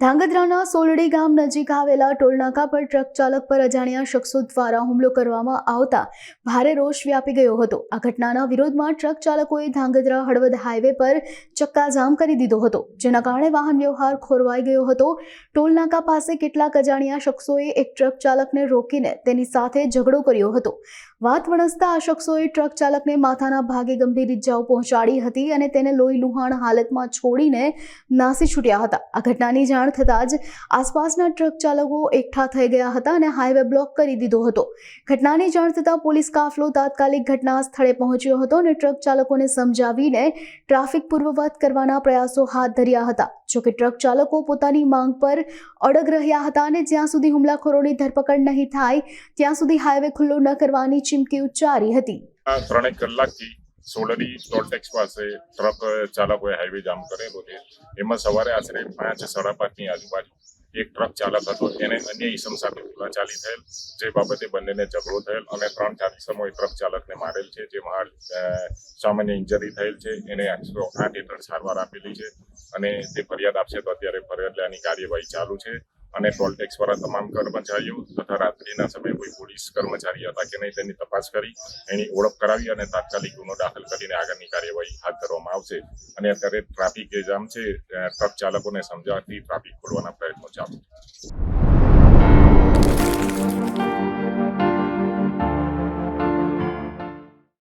ધાંગધ્રાના સોલડી ગામ નજીક આવેલા ટોલનાકા પર ટ્રક ચાલક પર અજાણ્યા શખ્સો દ્વારા હુમલો કરવામાં આવતા ભારે રોષ વ્યાપી ગયો હતો. આ ઘટનાના વિરોધમાં ટ્રક ચાલકોએ ધાંગધ્રા હળવદ હાઈવે પર ચક્કાજામ કરી દીધો હતો, જેના કારણે વાહન વ્યવહાર ખોરવાઈ ગયો હતો. ટોલનાકા પાસે કેટલાક અજાણ્યા શખ્સોએ એક ટ્રક ચાલકને રોકીને તેની સાથે ઝઘડો કર્યો હતો. વાત વણસતા આ શખ્સોએ ટ્રક ચાલકને માથાના ભાગે ગંભીર ઇજાઓ પહોંચાડી હતી અને તેને લોહી લુહાણ હાલતમાં છોડીને નાસી છૂટ્યા હતા. આ ઘટનાની જાણ થતાં જ આસપાસના ટ્રક ચાલકો એકઠા થઈ ગયા હતા અને હાઈવે બ્લોક કરી દીધો હતો. ઘટનાની જાણ થતાં પોલીસ કાફલો તાત્કાલિક ઘટના સ્થળે પહોંચ્યો હતો અને ટ્રક ચાલકોને સમજાવીને ટ્રાફિક પૂર્વવત કરવાના પ્રયાસો હાથ ધર્યા હતા. જોકે ટ્રક ચાલકો પોતાની માંગ પર અડગ રહ્યા હતા અને જ્યાં સુધી હુમલાખોરોની ધરપકડ નહીં થાય, ત્યાં સુધી હાઈવે ખુલ્લો ન કરવાની ચીમકી ઉચ્ચારી હતી. ત્રણેક કલાકથી સોલરી ટોલટેક્સ પાસે ટ્રક ચાલકોએ હાઈવે જામ કરેલો છે. એમાં સવારે આશરે પાંચ સાડા પાંચની આજુબાજુ એક ટ્રક ચાલક હતો. એને અન્ય ઈસમ સાથે ચાલી થયેલ, જે બાબતે બંનેને ઝઘડો થયેલ અને ત્રણ ચાર ઈસમોએ ટ્રક ચાલકને મારેલ છે, જેમાં સામાન્ય ઇન્જરી થયેલ છે. એને એકસો આઠ હેઠળ સારવાર આપેલી છે અને તે ફરિયાદ આપશે તો અત્યારે ફરિયાદ લેવાની કાર્યવાહી ચાલુ છે. અને ટોલટેક્સ વાળા તમામ કર્મચારીઓ તથા રાત્રિના સમયે કોઈ પોલીસ કર્મચારી હતા કે નહીં તેની તપાસ કરી, એની ઓળખ કરાવી અને તાત્કાલિક ગુનો દાખલ કરીને આગળની કાર્યવાહી હાથ ધરવામાં આવશે. અને અત્યારે ટ્રાફિક જે જામ છે ટ્રક ચાલકોને સમજાવતી ટ્રાફિક ખોલવાના પ્રયત્નો ચાલુ. છે